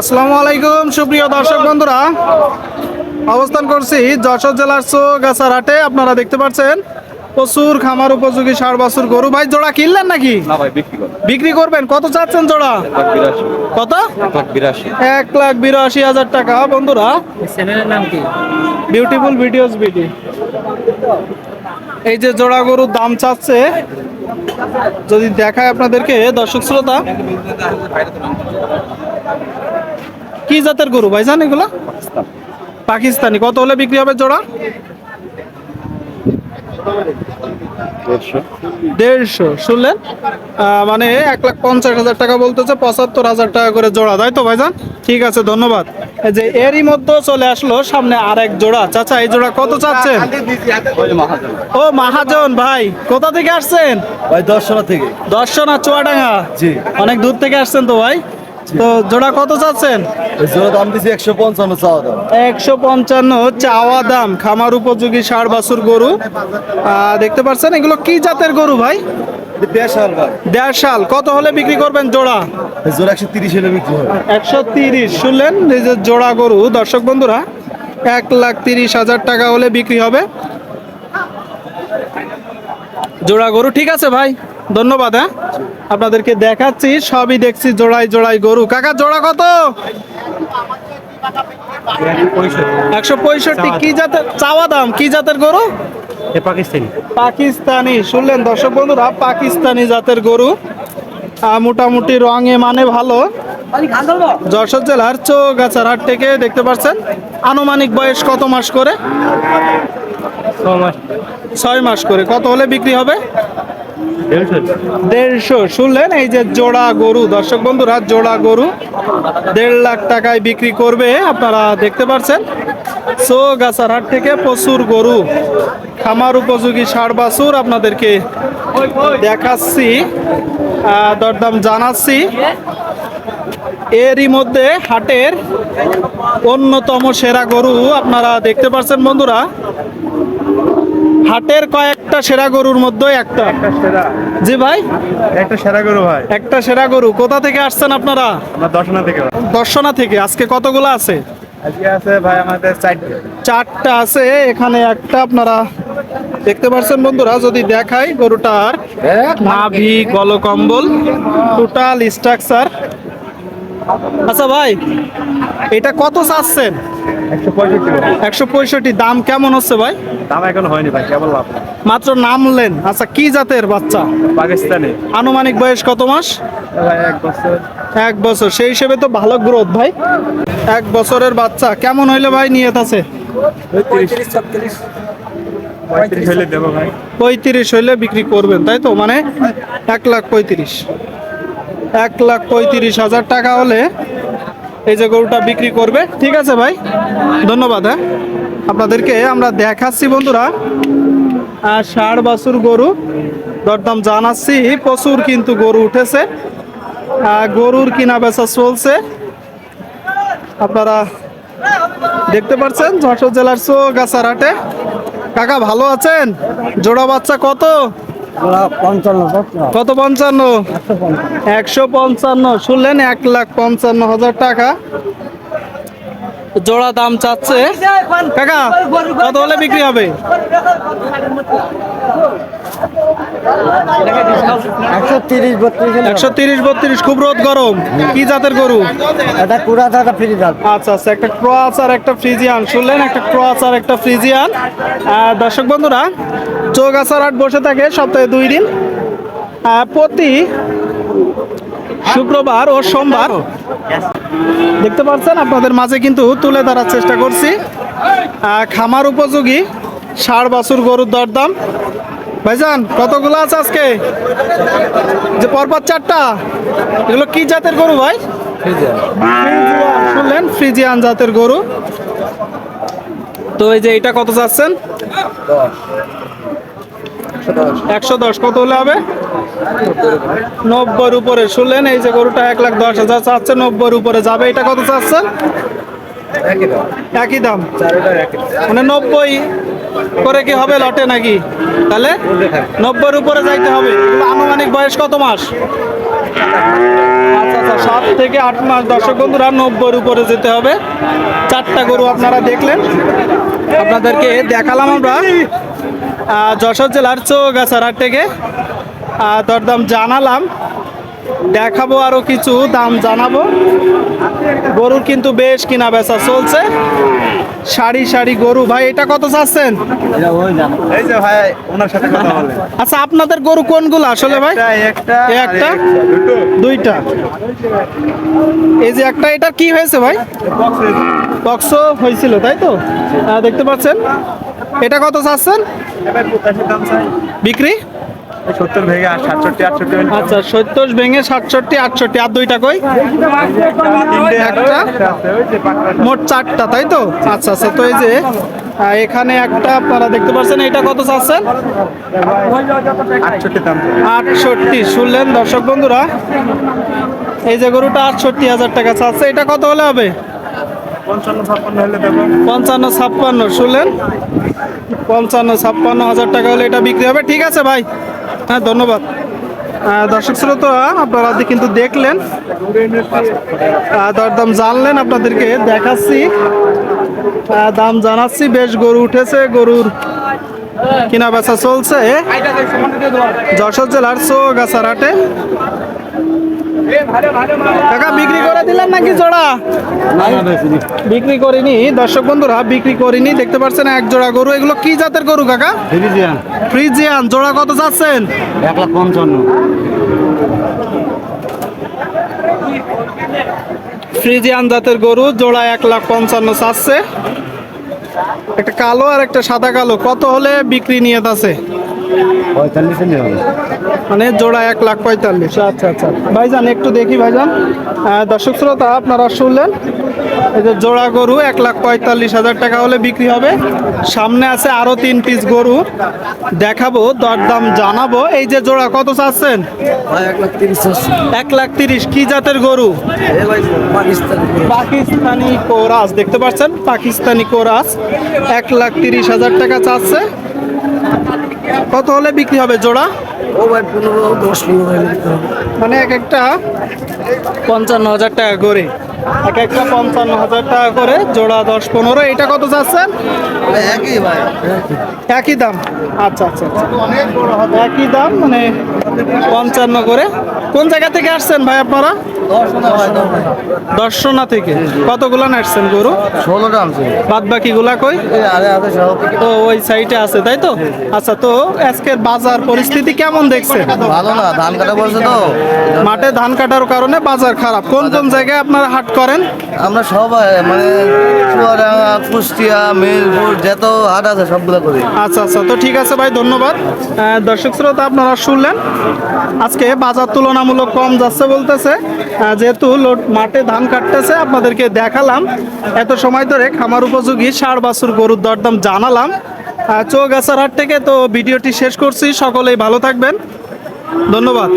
আসসালামু আলাইকুম সুপ্রিয় দর্শক বন্ধুরা। অবস্থান করছি যশোর জেলার চৌগাছার হাটে আপনারা দেখতে পাচ্ছেন প্রচুর খামার উপযোগী ষাট বছর গরু। ভাই জোড়া কিনলেন নাকি? বিক্রি করবেন? কত চাচ্ছেন জোড়া? কত? এক লাখ বিরাশি। হাজার টাকা। বন্ধুরা নাম কি বিউটিফুল ভিডিওস বিডি এই যে জোড়া গরুর দাম চাচ্ছে যদি দেখায় আপনাদেরকে, দর্শক শ্রোতা। কি জাতের গরু ভাই জান এগুলো? পাকিস্তানি। কত হলে বিক্রি হবে জোড়া? দেড়শো। শুনলেন? মানে এক লাখ পঞ্চাশ হাজার টাকা বলতেছে, পঁচাত্তর হাজার টাকা করে জোড়া, তাই তো ভাইজান? ঠিক আছে, ধন্যবাদ। যে এরই মধ্যে চলে আসলো সামনে আর এক জোড়া। চাচা এই জোড়া কত চাচ্ছেন? ও মাহাজন ভাই কোথা থেকে আসছেন? ভাই দর্শনা থেকে। দর্শনা চুয়াডাঙ্গা? জি। অনেক দূর থেকে আসছেন তো ভাই? তো জোড়া কত চাচ্ছেন? জোড়া দাম দিছি একশো পঞ্চান্ন চাওয়া দাম। একশো পঞ্চান্ন চাওয়া দাম খামার উপযোগী ষাট বাছুর গরু। দেখতে পাচ্ছেন এগুলো কি জাতের গরু ভাই? দেড়শাল কত হলে বিক্রি করবেন জোড়া? জোড়া একশো তিরিশ হলে বিক্রি হবে। একশো তিরিশ। শুনলেন যে জোড়া গরু দর্শক বন্ধুরা এক লাখ তিরিশ হাজার টাকা হলে বিক্রি হবে। জোড়া গরু ঠিক আছে ভাই? ধন্যবাদ হ্যাঁ? আপনাদেরকে দেখাচ্ছি সবই দেখছি জোড়াই জোড়াই গরু। কাকা জোড়া কত? একশো পঁয়ষট্টি। কি জাতের চাওয়া দাম কি জাতের গরু? পাকিস্তানি? পাকিস্তানি। শুনলেন দর্শক বন্ধুরা পাকিস্তানি জাতের গরু মোটামুটি রঙে মানে ভালো। যশোর জেলার চৌগাছার হাট থেকে দেখতে পাচ্ছেন আনুমানিক বয়স কত মাস করে? ছয় মাস। করে। কত হলে বিক্রি হবে? দেড়শো। শুনলেন এই যে জোড়া গরু দর্শক বন্ধুরা জোড়া গরু দেড় লাখ টাকায় বিক্রি করবে আপনারা দেখতে পাচ্ছেন। চৌগাছার হাট থেকে প্রচুর গরু খামার উপযোগী ষাড় বাছুর আপনাদেরকে দেখাচ্ছি দরদাম জানাচ্ছি। এরই মধ্যে হাটের অন্যতম সেরা গরু আপনারা দেখতে পাচ্ছেন বন্ধুরা। হাটের কয়েকটা সেরা গরুর মধ্যে একটা। জি ভাই। একটা সেরা গরু ভাই। একটা সেরা গরু। কোথা থেকে আসছেন আপনারা? দর্শনা থেকে। দর্শনা থেকে। আজকে কতগুলো আছে? আজকে আছে ভাই আমাদের সাইড চারটা আছে এখানে একটা আপনারা দেখতে পাচ্ছেন বন্ধুরা যদি দেখাই গরুটার নাভি গলকম্বল টোটাল স্ট্রাকচার আচ্ছা ভাই এটা কত চাচ্ছেন? একশো পঁয়ষট্টি দাম কেমন হচ্ছে ভাই? দাম এখন হয়নি ভাই কেবল লাভ। মাত্র নামলেন। আচ্ছা কি জাতের বাচ্চা? পাকিস্তানি। আনুমানিক বয়স কত মাস? এক বছর। এক বছর। সেই হিসেবে তো ভালো গ্রোথ ভাই। এক বছরের বাচ্চা। কেমন হইলে ভাই নিয়ত আছে? পঁয়ত্রিশ ভাই। পঁয়ত্রিশ হইলে বিক্রি করবেন তাই তো? মানে এক লাখ পঁয়ত্রিশ। এক লাখ পঁয়ত্রিশ হাজার টাকা হলে এই যে গরুটা বিক্রি করবে। ঠিক আছে ভাই? ধন্যবাদ হ্যাঁ? আপনাদেরকে আমরা দেখাচ্ছি বন্ধুরা। আর ষাট বাছুর গরু। দরদাম জানাচ্ছি। প্রচুর কিন্তু গরু উঠেছে। গরুর কিনা বেচা চলছে। আপনারা দেখতে পাচ্ছেন যশোর জেলার চৌগাছার হাটে কাকা ভালো আছেন? জোড়া বাচ্চা কত? কত পঞ্চান্ন? একশো পঞ্চান্ন। শুনলেন এক লাখ পঞ্চান্ন হাজার টাকা। জোড়া দাম চাচ্ছে। কাকা কত হলে বিক্রি হবে? একশো তিরিশ বত্রিশ খুব রোদ গরম। কি জাতের গরু? ফ্রি আচ্ছা আচ্ছা একটা ক্রস আর একটা ফ্রিজিয়ান। শুনলেন একটা ক্রস আর একটা ফ্রিজিয়ান। দর্শক বন্ধুরা চৌগাছার হাট বসে থাকে সপ্তাহে দুই দিন। প্রতি শুক্রবার ও সোমবার। দেখতে পাচ্ছেন আপনাদের মাঝে কিন্তু তুলে ধরার চেষ্টা করছি। খামার উপযোগী ষাড় বাছুর গরুর দরদাম। ভাইজান কতগুলো আছে আজকে? যে পরপর চারটা? এগুলো কি জাতের গরু ভাই? শুনলেন? ফ্রিজিয়ান জাতের গরু। তো এই যে এটা কত চাচ্ছেন? একশো দশ। কত হলে হবে? নব্বইয়ের উপরে। শুনলেন? এই যে গরুটা এক লাখ দশ হাজার চাচ্ছে নব্বইয়ের উপরে যাবে। এটা কত চাচ্ছেন? একই দাম। মানে নব্বই করে কি হবে লটে নাকি? তাহলে নব্বইয়ের উপরে যাইতে হবে। আনুমানিক বয়স কত মাস? আচ্ছা আচ্ছা সাত থেকে আট মাস। দর্শক বন্ধুরা, নব্বইয়ের উপরে যেতে হবে। চারটা গরু আপনারা দেখলেন। আপনাদেরকে দেখালাম আমরা। যশোর জেলার চৌগাছার হাট থেকে দরদাম জানালাম। দেখাবো আরও কিছু, দাম জানাব। গরুর কিন্তু বেশ কিনা বেচা চলছে। সারি সারি গরু। ভাই এটা কত চাচ্ছেন? এই যে ভাই ওনার সাথে কথা বলে। আচ্ছা আপনাদের গরু কোনগুলো আসলে ভাই? একটা একটা দুইটা। এই যে একটা এটা কি হয়েছে ভাই? বক্স হয়েছিল তাই তো? দেখতে পাচ্ছেন? এটা কত চাচ্ছেন? বিক্রি? সত্তর ভেঙে সাতষট্টি আটষট্টি আচ্ছা সত্তর ভেঙে সাতষট্টি আটষট্টি আর দুইটা কই? একটা। মোট চারটা তাই তো? আচ্ছা আচ্ছা তো এই যে এখানে একটা আপনারা দেখতে পাচ্ছেন এটা কত চাচ্ছেন? আটষট্টি শুনলেন দর্শক বন্ধুরা? এই যে গরুটা আটষট্টি হাজার টাকা চাচ্ছে এটা কত হলে হবে? পঞ্চান্ন ছাপ্পান্ন শুনলেন? পঞ্চান্ন ছাপ্পান্ন হাজার টাকা হলে এটা বিক্রি হবে ঠিক আছে ভাই। হ্যাঁ ধন্যবাদ। দর্শক শ্রোতা, আপনারা কিন্তু দেখলেন দরদাম জানলেন আপনাদেরকে, দেখাচ্ছি দাম জানাচ্ছি, বেশ গরু উঠেছে, গরুর কেনা বেচা চলছে। যশোর জেলার চৌগাছার হাটে। কাকা বিক্রি করে দিলেন নাকি জোড়া? বিক্রি করিনি দর্শক বন্ধুরা বিক্রি করিনি দেখতে পাচ্ছেন এক জোড়া গরু। এগুলো কি জাতের গরু কাকা? ফ্রিজিয়ান। জোড়া কত চাচ্ছেন? এক লাখ পঞ্চান্ন। ফ্রিজিয়ান জাতের গরু জোড়া এক লাখ পঞ্চান্ন চাচ্ছে। একটা কালো আর একটা সাদা কালো কত হলে বিক্রি নিয়ে আছে পঁয়তাল্লিশে মানে জোড়া এক লাখ পঁয়তাল্লিশ। আচ্ছা আচ্ছা। ভাইজান একটু দেখি ভাইজান। দর্শক শ্রোতা আপনারা শুনলেন? এই যে জোড়া গরু এক লাখ পঁয়তাল্লিশ হাজার টাকা হলে বিক্রি হবে। সামনে আছে আরও তিন পিস গরু। দেখাবো দরদাম জানাব। এই যে জোড়া কত চাচ্ছেন? এক লাখ তিরিশ কি জাতের গরু। পাকিস্তানি কোরাস। দেখতে পাচ্ছেন? পাকিস্তানি কোরাস। এক লাখ তিরিশ হাজার টাকা চাচ্ছে। কত হলে বিক্রি হবে জোড়া? ও ভাই পনেরো দশ পনেরো মানে এক একটা পঞ্চান্ন হাজার টাকা করে। এক একটা পঞ্চান্ন হাজার টাকা করে জোড়া দশ পনেরো এটা কত চাচ্ছেন একই ভাই একই দাম। আচ্ছা আচ্ছা আচ্ছা। একই দাম মানে পঞ্চান্ন করে। কোন জায়গা থেকে আসছেন ভাই আপনারা? দর্শনা থেকে। কতগুলা নাচছেন গরু? ষোলোটা আনছে। বাদ বাকিগুলা কই আরে আরে ও ওই সাইডে আছে তাই তো? আচ্ছা তো আজকের বাজার পরিস্থিতি কেমন দেখছেন? ভালো না ধান কাটা বলছে তো। মাঠে ধান কাটার কারণে বাজার খারাপ। কোন কোন জায়গায় আপনারা হাট করেন? আমরা সবাই মানে চুয়াডাঙ্গা কুষ্টিয়া মেহেরপুর যত হাট আছে সবগুলো করি। আচ্ছা আচ্ছা তো ঠিক আছে ভাই ধন্যবাদ। দর্শক শ্রোতা আপনারা শুনলেন? আজকে বাজার তুলনামূলক কম যাচ্ছে বলতেছে। যেহেতু মাঠে ধান কাটতেছে আপনাদেরকে দেখালাম। এত সময় ধরে খামার উপযোগী ষাড় বাছুর গরুর দরদাম জানালাম। আহ, চৌগাছার হাট থেকে তো ভিডিওটি শেষ করছি। সকলেই ভালো থাকবেন। ধন্যবাদ।